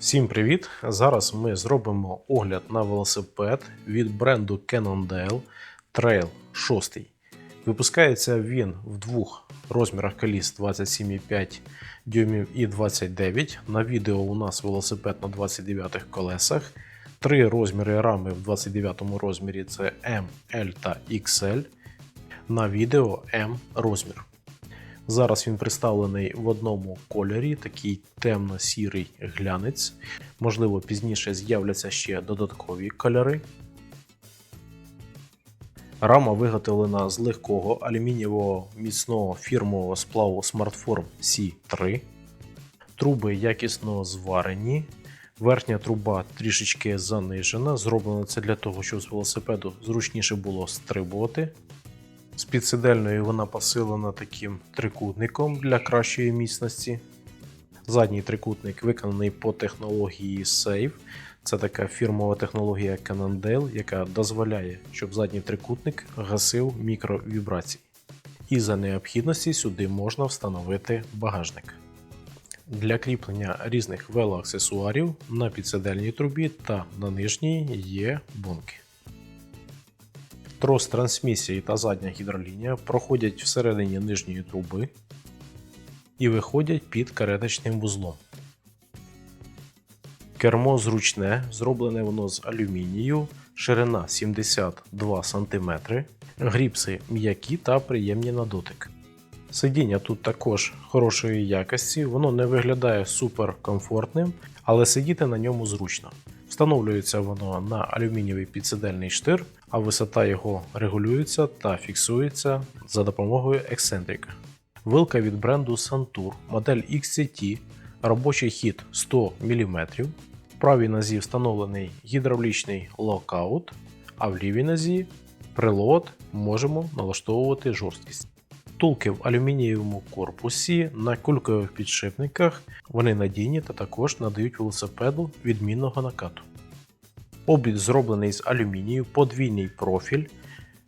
Всім привіт! Зараз ми зробимо огляд на велосипед від бренду Cannondale Trail 6. Випускається він в двох розмірах коліс 27,5 дюймів і 29. На відео у нас велосипед на 29 колесах. Три розміри рами в 29 розмірі це M, L та XL. На відео M розмір. Зараз він представлений в одному кольорі, такий темно-сірий глянець. Можливо, пізніше з'являться ще додаткові кольори. Рама виготовлена з легкого алюмінієвого міцного фірмового сплаву Smartform C3. Труби якісно зварені. Верхня труба трішечки занижена. Зроблено це для того, щоб з велосипеду зручніше було стрибувати. З підсидельною вона посилена таким трикутником для кращої міцності. Задній трикутник виконаний по технології Save. Це така фірмова технологія Cannondale, яка дозволяє, щоб задній трикутник гасив мікровібрації. І за необхідності сюди можна встановити багажник. Для кріплення різних велоаксесуарів на підсидельній трубі та на нижній є бунки. Трос трансмісії та задня гідролінія проходять всередині нижньої труби і виходять під кареточним вузлом. Кермо зручне, зроблене воно з алюмінію, ширина 72 см, гріпси м'які та приємні на дотик. Сидіння тут також хорошої якості, воно не виглядає супер комфортним, але сидіти на ньому зручно. Встановлюється воно на алюмінієвий підсидельний штир, а висота його регулюється та фіксується за допомогою ексцентрика. Вилка від бренду Santur, модель XCT, робочий хід 100 мм. В правій нозі встановлений гідравлічний локаут, а в лівій нозі прилот можемо налаштовувати жорсткість. Втулки в алюмінієвому корпусі на кулькових підшипниках вони надійні та також надають велосипеду відмінного накату. Обід зроблений з алюмінію, подвійний профіль,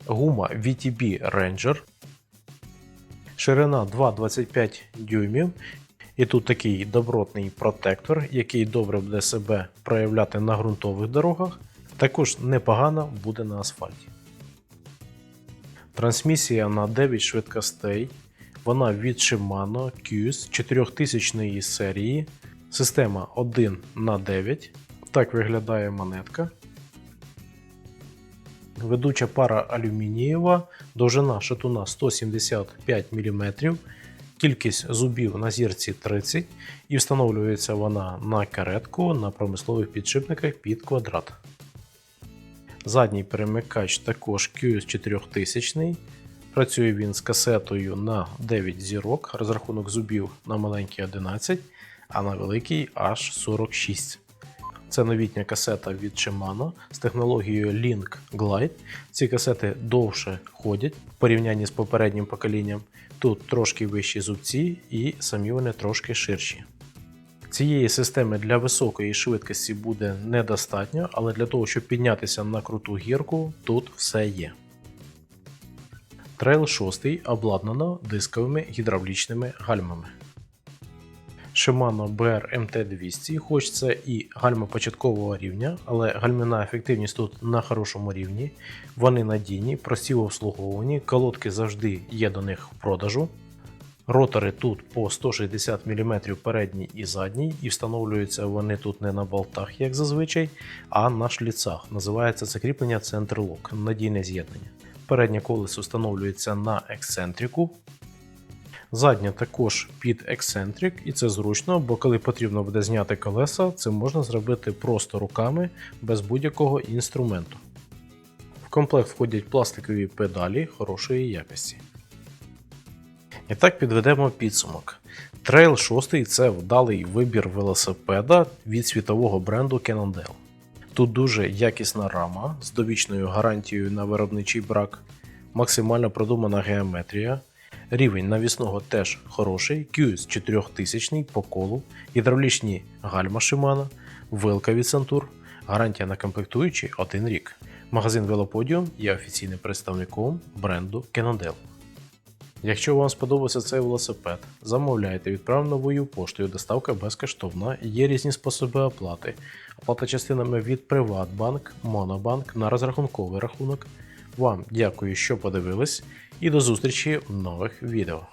гума VTB Ranger, ширина 2,25 дюймів. І тут такий добротний протектор, який добре буде себе проявляти на ґрунтових дорогах, також непогано буде на асфальті. Трансмісія на 9 швидкостей. Вона від Shimano QS 4000 серії. Система 1 на 9. Так виглядає монетка. Ведуча пара алюмінієва, довжина шатуна 175 мм, кількість зубів на зірці 30 і встановлюється вона на каретку на промислових підшипниках під квадрат. Задній перемикач також QS 4000. Працює він з касетою на 9 зірок, розрахунок зубів на маленький 11, а на великий аж 46. Це новітня касета від Shimano з технологією Link Glide. Ці касети довше ходять в порівнянні з попереднім поколінням. Тут трошки вищі зубці і самі вони трошки ширші. Цієї системи для високої швидкості буде недостатньо, але для того, щоб піднятися на круту гірку, тут все є. Трейл 6 обладнано дисковими гідравлічними гальмами. Shimano BR MT200, хоч це і гальма початкового рівня, але гальмівна ефективність тут на хорошому рівні. Вони надійні, прості в обслуговуванні, колодки завжди є до них в продажу. Ротори тут по 160 мм передній і задній, і встановлюються вони тут не на болтах, як зазвичай, а на шліцах. Називається це кріплення центр лок, надійне з'єднання. Переднє колесо встановлюється на ексцентрику. Заднє також під ексцентрик, і це зручно, бо коли потрібно буде зняти колеса, це можна зробити просто руками без будь-якого інструменту. В комплект входять пластикові педалі хорошої якості. І так підведемо підсумок. Trail 6 це вдалий вибір велосипеда від світового бренду Cannondale. Тут дуже якісна рама з довічною гарантією на виробничий брак, максимально продумана геометрія, рівень навісного теж хороший, QS 4000 по колу, гідравлічні гальма Shimano, вилка від Santur, гарантія на комплектуючі 1 рік. Магазин Велоподіум є офіційним представником бренду Cannondale. Якщо вам сподобався цей велосипед, замовляйте, відправ новою поштою, доставка безкоштовна, є різні способи оплати. Оплата частинами від Приватбанк, Монобанк на розрахунковий рахунок. Вам дякую, що подивились, і до зустрічі в нових відео.